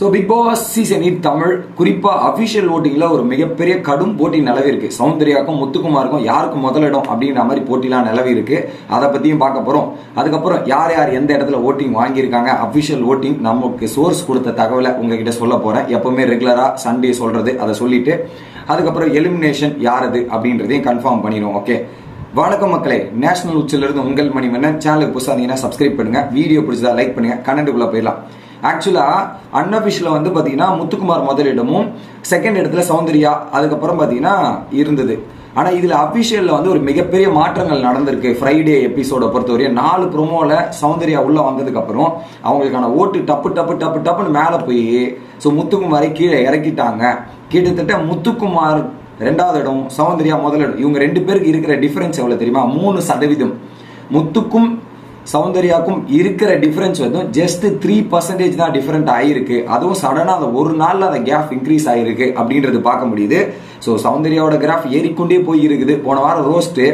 So Bigg Boss season eight Tamil குறிப்பாக official ஓட்டிங்கில் ஒரு மிகப்பெரிய கடும் போட்டி நிலவி இருக்குது சௌந்தர்யாக்கும் முத்துக்குமாருக்கும் யாருக்கு முதலிடம் அப்படின்ற மாதிரி போட்டிலாம் நிலவி இருக்குது அதை பற்றியும் பார்க்க போகிறோம் அதுக்கப்புறம் யார் யார் எந்த இடத்துல ஓட்டிங் வாங்கியிருக்காங்க? அஃபிஷியல் ஓட்டிங் நமக்கு சோர்ஸ் கொடுத்த தகவலை உங்ககிட்ட சொல்ல போகிறேன் எப்போவுமே ரெகுலராக சண்டே சொல்கிறது அதை சொல்லிட்டு அதுக்கப்புறம் எலிமினேஷன் யார் அது அப்படின்றதையும் கன்ஃபார்ம் பண்ணிடுவோம் ஓகே வணக்கம் மக்களே. நேஷனல் உச்சிலிருந்து உங்கள் மணிமன்னன். சேனலுக்கு புதுசாக இருந்தீங்கன்னா சப்ஸ்கிரைப் பண்ணுங்கள் வீடியோ பிடிச்சதா லைக் பண்ணுங்கள் கண்டென்ட்டுக்குள்ள போயிடலாம். ஆக்சுவலாக அன்அஃபிஷியலாக வந்து பார்த்தீங்கன்னா முத்துக்குமார் முதலிடமும் செகண்ட் இடத்துல சௌந்தர்யா அதுக்கப்புறம் பார்த்தீங்கன்னா இருந்தது. ஆனால் இதில் அஃபிஷியலில் வந்து ஒரு மிகப்பெரிய மாற்றங்கள் நடந்திருக்கு ஃப்ரைடே எபிசோடை பொறுத்தவரையும். நாலு ப்ரோமோவில் சௌந்தர்யா உள்ளே வந்ததுக்கப்புறம் அவங்களுக்கான ஓட்டு டப்பு டப்பு டப்பு டப்புன்னு மேலே போய் ஸோ முத்துக்குமாரை கீழே இறக்கிட்டாங்க. கிட்டத்தட்ட முத்துக்குமார் ரெண்டாவது இடம் சௌந்தர்யா முதலிடம் இவங்க ரெண்டு பேருக்கு இருக்கிற டிஃபரன்ஸ் எவ்வளோ தெரியுமா? மூணு சதவீதம். முத்துக்கும் சௌந்தர்யாக்கும் இருக்கிற டிஃபரன்ஸ் வந்து ஜஸ்ட் த்ரீ பர்சன்டேஜ் தான் டிஃபரெண்ட் ஆயிருக்கு. அதுவும் சடனாக அந்த ஒரு நாளில் அந்த கேப் இன்க்ரீஸ் ஆயிருக்கு அப்படின்றது பார்க்க முடியுது. ஸோ சௌந்தர்யாவோட கிராஃப் ஏறிக்கொண்டே போய் இருக்குது போன வாரம் ரோஸ்ட்டு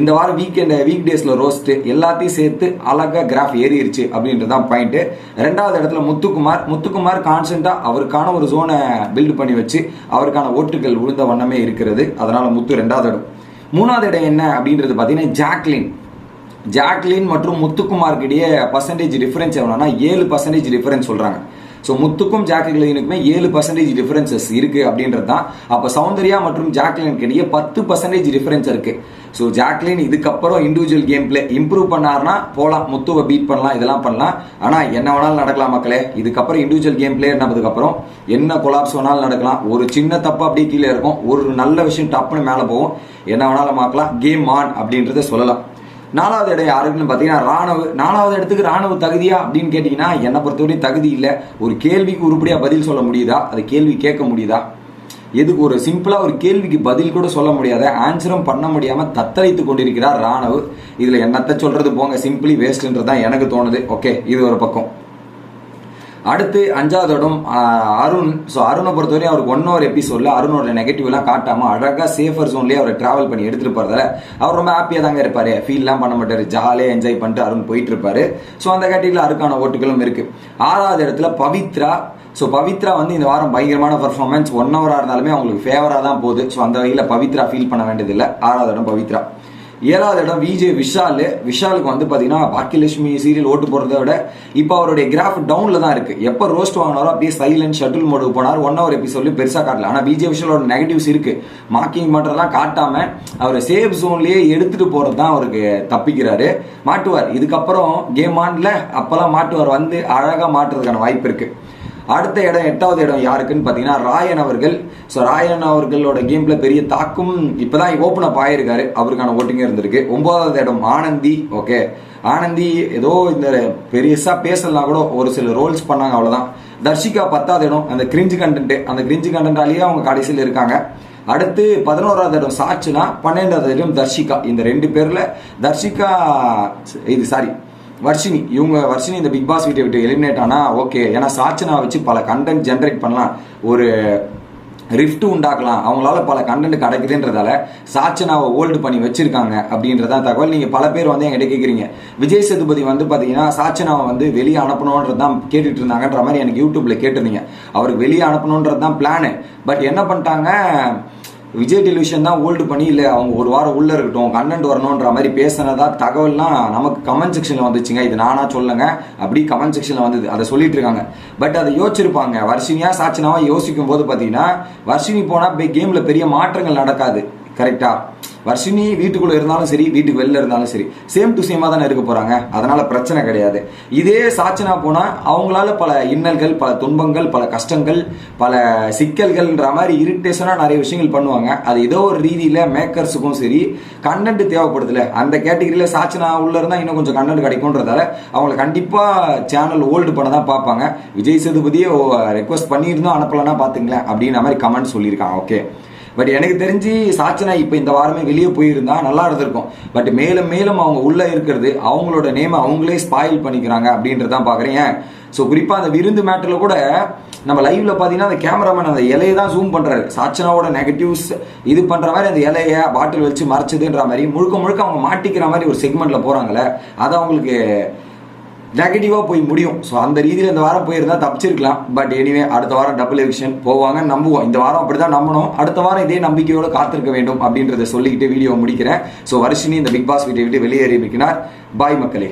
இந்த வாரம் வீக்கெண்ட் வீக் டேஸில் ரோஸ்ட்டு எல்லாத்தையும் சேர்த்து அழகாக கிராஃப் ஏறிடுச்சு அப்படின்றது தான் பாயிண்ட்டு ரெண்டாவது இடத்துல முத்துக்குமார். முத்துக்குமார் கான்ஸ்டண்ட்டாக அவருக்கான ஒரு ஜோனை பில்ட் பண்ணி வச்சு அவருக்கான ஓட்டுகள் விழுந்த வண்ணமே இருக்கிறது. அதனால் முத்து ரெண்டாவது இடம். மூணாவது இடம் என்ன அப்படின்றது பார்த்தீங்கன்னா ஜாக்லின் ஜாக்லின் மற்றும் முத்துக்குமாருக்கு இடையே பர்சன்டேஜ் டிஃபரன்ஸ் எவ்வளோனா ஏழு பர்சன்டேஜ் டிஃபரன்ஸ் சொல்கிறாங்க ஸோ முத்துக்கும் ஜாக்லினுக்குமே ஏழு பர்சன்டேஜ் டிஃபரன்சஸ் இருக்கு அப்படின்றது தான் அப்போ சௌந்தர்யா மற்றும் ஜாக்லினுக்கு இடையே பத்து பர்சன்டேஜ் டிஃபரன்ஸ் இருக்கு. ஸோ ஜாக்லின் இதுக்கப்புறம் இண்டிவிஜுவல் கேம் பிளே இம்ப்ரூவ் பண்ணார்னா போகலாம் முத்துவை பீட் பண்ணலாம் இதெல்லாம் பண்ணலாம். ஆனால் என்ன வேணாலும் நடக்கலாம் மக்களே. இதுக்கப்புறம் இண்டிவிஜுவல் கேம் பிளே என்னதுக்கப்புறம் என்ன கொலாப்ஸ் வேணாலும் நடக்கலாம். ஒரு சின்ன தப்பு அப்படியே கீழே இருக்கும். ஒரு நல்ல விஷயம் டப்புன்னு மேலே போகும். என்ன வேணாலும் பார்க்கலாம் கேம் ஆன் அப்படின்றத சொல்லலாம். நாலாவது இடம் யாருக்குன்னு பார்த்தீங்கன்னா ராணுவ நாலாவது இடத்துக்கு ராணுவ தகுதியா அப்படின்னு கேட்டிங்கன்னா என்னை பொறுத்தவரையும் தகுதி இல்லை. ஒரு கேள்விக்கு உருப்படியாக பதில் சொல்ல முடியுதா? அது கேள்வி கேட்க முடியுதா? எதுக்கு ஒரு சிம்பிளாக ஒரு கேள்விக்கு பதில் கூட சொல்ல முடியாத ஆன்சரும் பண்ண முடியாமல் தத்தளித்து கொண்டிருக்கிறார் ராணுவ. இதில் என்னத்தை சொல்கிறது போங்க சிம்பிளி வேஸ்ட்ன்றது தான் எனக்கு தோணுது. ஓகே இது ஒரு பக்கம். அடுத்து அஞ்சாவது இடம் அருண். ஸோ அருணை பொறுத்தவரையும் அவருக்கு ஒன் ஹவர் எபிசோடில் அருணோட நெகட்டிவ்லாம் காட்டாமல் அழகாக சேஃபர் ஜோன்லேயே அவரை ட்ராவல் பண்ணி எடுத்துகிட்டு போகிறதால அவர் ரொம்ப ஹாப்பியாக தாங்க இருப்பார். ஃபீல்லாம் பண்ண மாட்டார். ஜாலியாக என்ஜாய் பண்ணிட்டு அருண் போயிட்டு இருப்பாரு ஸோ அந்த கேட்டகரியில் அருக்கான ஓட்டுகளும் இருக்குது ஆறாவது இடத்துல பவித்ரா. ஸோ பவித்ரா வந்து இந்த வாரம் பயங்கரமான பர்ஃபார்மன்ஸ் ஒன் ஹவராக இருந்தாலுமே அவங்களுக்கு ஃபேவராக தான் போகுது. ஸோ அந்த வகையில் பவித்ரா ஃபீல் பண்ண வேண்டியதில்லை. ஆறாவது இடம் பவித்ரா. ஏழாவது இடம் விஜே விஷால். விஷாலுக்கு வந்து பார்த்தீங்கன்னா பாக்கியலட்சுமி சீரியல் ஓட்டு போடுறத விட இப்போ அவருடைய கிராஃப் டவுனில் தான் இருக்குது எப்போ ரோஸ்ட் வாங்கினாரோ அப்படியே சைலண்ட் ஷட்டில் மோடுக்கு போனார். ஒன் ஹவர் எபிசோட்லையும் பெருசாக காட்டல. ஆனால் விஜய் விஷாலோட நெகட்டிவ்ஸ் இருக்குது மார்க்கிங் பண்ணுறதெல்லாம் காட்டாமல் அவர் சேஃப் ஜோன்லேயே எடுத்துகிட்டு போகிறது தான் அவருக்கு தப்பிக்கிறாரு. மாட்டுவார். இதுக்கப்புறம் கேம் ஆண்டில் அப்போல்லாம் மாட்டுவார் வந்து அழகாக மாட்டுறதுக்கான வாய்ப்பு இருக்குது அடுத்த இடம் எட்டாவது இடம் யாருக்குன்னு பார்த்தீங்கன்னா ராயன் அவர்கள். ஸோ ராயன் அவர்களோட கேமில் பெரிய தாக்கும் இப்போதான் ஓப்பன் அப் ஆகியிருக்காரு அவருக்கான ஓட்டிங்க இருந்திருக்கு. ஒன்பதாவது இடம் ஆனந்தி. ஓகே ஆனந்தி ஏதோ இந்த பெருசாக பேசலாம் கூட ஒரு சில ரோல்ஸ் பண்ணாங்க அவ்வளோதான் தர்ஷிகா பத்தாவது இடம் அந்த கிரிஞ்சு கண்டென்ட் அந்த கிரிஞ்சு கண்டென்ட்டாலேயே அவங்க கடைசியில் இருக்காங்க. அடுத்து பதினோராவது இடம் சாட்சினா பன்னெண்டாவது இடம் தர்ஷிகா. இந்த ரெண்டு பேரில் தர்ஷிகா இது சாரி வர்ஷினி இவங்க வர்ஷினி இந்த பிக் பாஸ் வீட்டை விட்டு எலிமினேட் ஆனால் ஓகே ஏன்னா சாட்சனா வச்சு பல கண்டென்ட் ஜென்ரேட் பண்ணலாம். ஒரு ரிஃப்ட் உண்டாக்கலாம். அவங்களால பல கண்டென்ட் கிடைக்குதுன்றதால சாட்சனாவை ஹோல்டு பண்ணி வச்சிருக்காங்க அப்படின்றதான் தகவல். நீங்க பல பேர் வந்து என்கிட்ட கேட்குறீங்க விஜய் சேதுபதி வந்து பாத்தீங்கன்னா சாட்சனாவை வந்து வெளியே அனுப்பணுன்றது தான் கேட்டுட்டு இருந்தாங்கன்ற மாதிரி எனக்கு யூடியூப்ல கேட்டிருந்தீங்க. அவருக்கு வெளியே அனுப்பணுன்றது தான் பிளானு பட் என்ன பண்ணிட்டாங்க? விஜய் டெலிவிஷன் தான் ஹோல்டு பண்ணி இல்லை அவங்க ஒரு வாரம் உள்ள இருக்கட்டும் கண்டென்ட் வரணுன்ற மாதிரி பேசினதா தகவல்லாம் நமக்கு கமெண்ட் செக்ஷன்ல வந்துச்சுங்க. இது நானா சொல்லுங்க அப்படி கமெண்ட் செக்ஷன்ல வந்தது. அதை சொல்லிட்டு இருக்காங்க. பட் அதை யோசிச்சிருப்பாங்க. வர்ஷினியா சாட்சினாவா யோசிக்கும் போது பார்த்தீங்கன்னா வர்ஷினி போனா கேம்ல பெரிய மாற்றங்கள் நடக்காது. கரெக்டா வர்ஷினி வீட்டுக்குள்ள இருந்தாலும் சரி வீட்டுக்கு வெளில இருந்தாலும் சரி சேம் டு சேமா தானே இருக்க போறாங்க. அதனால பிரச்சனை கிடையாது. இதே சாட்சினா போனா அவங்களால பல இன்னல்கள் பல துன்பங்கள் பல கஷ்டங்கள் பல சிக்கல்கள்ன்ற மாதிரி இரிட்டேஷனா நிறைய விஷயங்கள் பண்ணுவாங்க. அது ஏதோ ஒரு ரீதியில மேக்கர்ஸுக்கும் சரி கண்டென்ட் தேவைப்படுதுல. அந்த கேட்டகரியில சாச்சனா உள்ள இருந்தா இன்னும் கொஞ்சம் கண்டென்ட் கிடைக்கும்ன்றதால அவங்கள கண்டிப்பா சேனல் ஹோல்டு பண்ண தான் பார்ப்பாங்க. விஜய் சேதுபதியை ரெக்வஸ்ட் பண்ணியிருந்தோம் அனுப்பலன்னா பாத்துங்களேன் அப்படின்ற மாதிரி கமெண்ட் சொல்லியிருக்காங்க. ஓகே பட் எனக்கு தெரிஞ்சு சாச்சனா இப்போ இந்த வாரமே வெளியே போயிருந்தா நல்லா இருந்திருக்கும். பட் மேலும் மேலும் அவங்க உள்ளே இருக்கிறது அவங்களோட நேமை அவங்களே ஸ்பாயில் பண்ணிக்கிறாங்க அப்படின்றதான் பார்க்குறேன் ஸோ குறிப்பாக அந்த விருந்து மேட்டரில் கூட நம்ம லைவ்ல பார்த்தீங்கன்னா அந்த கேமராமேன் அந்த இலையை தான் ஜூம் பண்ணுறாரு சாச்சனாவோட நெகட்டிவ்ஸ் இது பண்ணுற மாதிரி அந்த இலையை பாட்டில் வச்சு மறைச்சதுன்ற மாதிரி முழுக்க முழுக்க அவங்க மாட்டிக்கிற மாதிரி ஒரு செக்மெண்ட்டில் போகிறாங்களே அது அவங்களுக்கு நெகட்டிவாக போய் முடியும். ஸோ அந்த ரீதியில் இந்த வாரம் போயிருந்தால் தப்பிச்சிருக்கலாம். பட் எனிவே அடுத்த வாரம் டபுள் எவிக்ஷன் போவாங்கன்னு நம்புவோம். இந்த வாரம் அப்படி தான் நம்பணும். அடுத்த வாரம் இதே நம்பிக்கையோடு காத்திருக்க வேண்டும் அப்படின்றத சொல்லிக்கிட்டு வீடியோ முடிக்கிறேன். ஸோ வருஷினி இந்த பிக் பாஸ் வீட்டை விட்டு வெளியேறி இருக்கிறார் பாய் மக்களே.